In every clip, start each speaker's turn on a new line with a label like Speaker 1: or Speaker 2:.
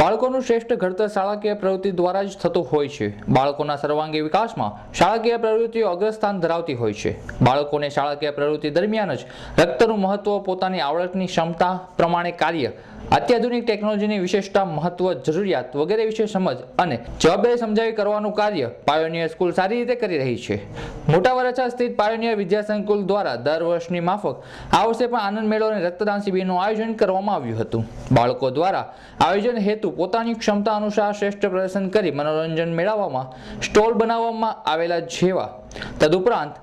Speaker 1: બાળકોનું શ્રેષ્ઠ ઘડતર શાળાકીય પ્રવૃત્તિ દ્વારા જ થતું હોય છે. બાળકોના સર્વાંગી વિકાસમાં શાળાકીય પ્રવૃત્તિઓ અગ્રસ્થાન ધરાવતી હોય છે. બાળકોને શાળાકીય પ્રવૃત્તિ દરમિયાન જ રક્તનું મહત્વ, પોતાની આવડતની ક્ષમતા પ્રમાણે કાર્ય, અત્યાધુનિક ટેકનોલોજીની વિશેષતા, મહત્વ, જરૂરિયાત વગેરે વિશે સમજ અને જવાબદારી સમજાવી કરવાનું કાર્ય પાયોનિયર સ્કૂલ સારી રીતે કરી રહી છે. મોટા વરાછા સ્થિત પાયોનિયર વિદ્યા સંકુલ દ્વારા દર વર્ષની માફક આ વર્ષે પણ આનંદ મેળો અને રક્તદાન શિબિરનું આયોજન કરવામાં આવ્યું હતું. બાળકો દ્વારા આયોજન હેતુ પોતાની ક્ષમતા અનુસાર શ્રેષ્ઠ પ્રદર્શન કરી મનોરંજન મેળવવામાં સ્ટોલ બનાવવામાં આવેલા જેવા. તદુપરાંત,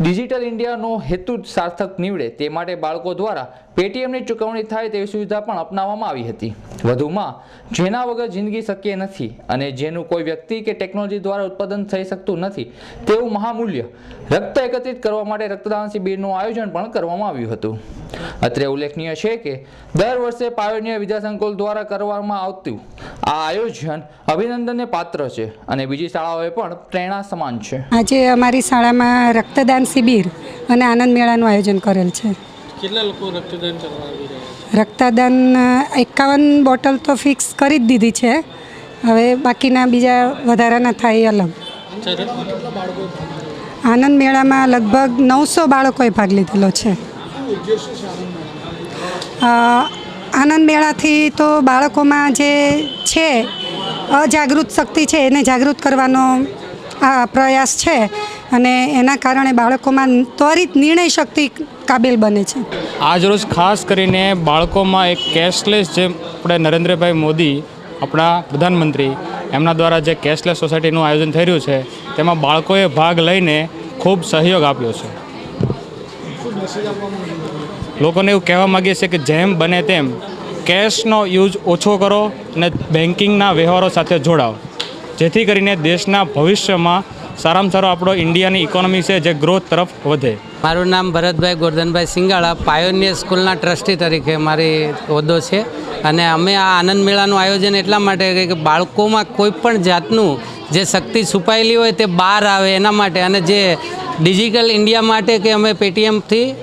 Speaker 1: ડિજિટલ ઇન્ડિયાનો હેતુ સાર્થક નીવડે તે માટે બાળકો દ્વારા પેટીએમની ચૂકવણી થાય તેવી સુવિધા પણ અપનાવવામાં આવી હતી. વધુમાં, જેના વગર જિંદગી શક્ય નથી અને જેનું કોઈ વ્યક્તિ કે ટેકનોલોજી દ્વારા ઉત્પાદન થઈ શકતું નથી, તેવું મહામૂલ્ય રક્ત એકત્રિત કરવા માટે રક્તદાન શિબિરનું આયોજન પણ કરવામાં આવ્યું હતું. અત્રે ઉલ્લેખનીય છે કે દર વર્ષે પાયોનિયર વિદ્યાસંકુલ દ્વારા કરવામાં આવતું આ આયોજન અભિનંદનને પાત્ર છે અને બીજી શાળાઓએ પણ પ્રેરણા સમાન છે.
Speaker 2: આજે અમારી શાળામાં રક્તદાન શિબિર અને આનંદ મેળાનું આયોજન કરેલ છે.
Speaker 3: કેટલા લોકો રક્તદાન કરવા આવી રહ્યા
Speaker 2: રક્તદાન એકાવન બોટલ તો ફિક્સ કરી જ દીધી છે. હવે બાકીના બીજા વધારાના થાય એ અલગ આનંદ મેળામાં લગભગ નવસો બાળકોએ ભાગ લીધેલો છે.
Speaker 3: આનંદ
Speaker 2: મેળાથી તો બાળકોમાં જે છે, અજાગૃત શક્તિ છે, એને જાગૃત કરવાનો આ પ્રયાસ છે અને એના કારણે બાળકોમાં ત્વરિત નિર્ણય શક્તિ કાબિલ બને છે.
Speaker 4: આજરોજ ખાસ કરીને બાળકોમાં એક કેશલેસ જે આપણે નરેન્દ્રભાઈ મોદી, આપણા પ્રધાનમંત્રી, એમના દ્વારા જે કેશલેસ સોસાયટીનું આયોજન થઈ રહ્યું છે, તેમાં બાળકોએ ભાગ લઈને ખૂબ સહયોગ આપ્યો છે
Speaker 3: શું મેસેજ આપવા માંગો છો?
Speaker 4: લોકોને એવું કહેવા માગીએ છીએ કે જેમ બને તેમ કેશનો યુઝ ઓછો કરો અને બેન્કિંગના વ્યવહારો સાથે જોડાઓ. જેથી કરીને દેશના ભવિષ્યમાં સારામાં સારો આપણો ઇન્ડિયાની ઇકોનોમી છે જે ગ્રોથ તરફ વધે.
Speaker 5: મારું નામ ભરતભાઈ ગોરધનભાઈ સિંગાળા પાયોનિયર સ્કૂલના ટ્રસ્ટી તરીકે મારી હોદ્દો છે. અને અમે આ આનંદ મેળાનું આયોજન એટલા માટે કે બાળકોમાં કોઈ પણ જાતનું જે શક્તિ છુપાયેલી હોય તે બહાર આવે એના માટે. અને જે ડિજિટલ ઇન્ડિયા માટે કે અમે પેટીએમથી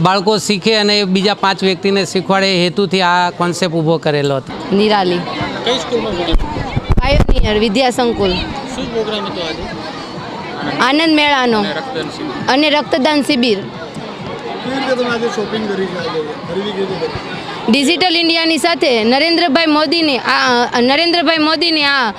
Speaker 5: બાળકો શીખે અને બીજા પાંચ વ્યક્તિને શીખવાડે એ હેતુથી આ કોન્સેપ્ટ ઊભો કરેલો હતો.
Speaker 6: નિરાલી.
Speaker 3: કઈ સ્કૂલમાં
Speaker 6: પાયોનિયર વિદ્યા સંકુલ.
Speaker 3: શું પ્રોગ્રામ હતો આજે?
Speaker 6: આનંદ મેળાનો. અને રક્તદાન શિબિર. ડિજિટલ ઇન્ડિયાની સાથે નરેન્દ્રભાઈ મોદીની આ નરેન્દ્રભાઈ મોદીની આ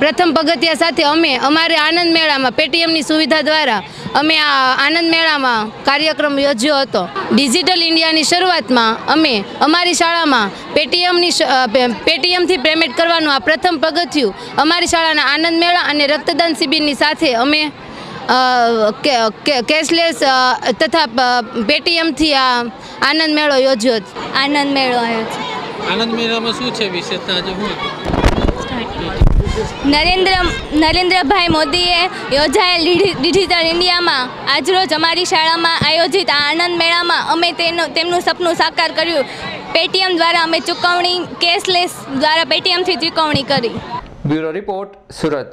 Speaker 6: પ્રથમ પગથિયા સાથે અમે, અમારે આનંદ મેળામાં, પેટીએમની સુવિધા દ્વારા અમે આ આનંદ મેળામાં કાર્યક્રમ યોજ્યો હતો. ડિજિટલ ઇન્ડિયાની શરૂઆતમાં અમે, અમારી શાળામાં પેટીએમની પેટીએમથી પેમેન્ટ કરવાનું આ પ્રથમ પગથિયું. અમારી શાળાના આનંદ મેળા અને રક્તદાન શિબિરની સાથે અમે કેશલેસ તથા પેટીએમથી આ આનંદ મેળો યોજ્યો છે.
Speaker 7: આનંદ મેળો આવ્યો છે.
Speaker 3: આનંદ મેળામાં શું છે વિશેષતા
Speaker 7: નરેન્દ્ર નરેન્દ્રભાઈ મોદીએ યોજાયેલ ડિજિટલ ઇન્ડિયામાં આજરોજ અમારી શાળામાં આયોજિત આ આનંદ મેળામાં અમે તેનું તેમનું સપનું સાકાર કર્યું. પેટીએમ દ્વારા અમે ચૂકવણી કેશલેસ દ્વારા પેટીએમથી ચૂકવણી કરી.
Speaker 1: Bureau report Surat.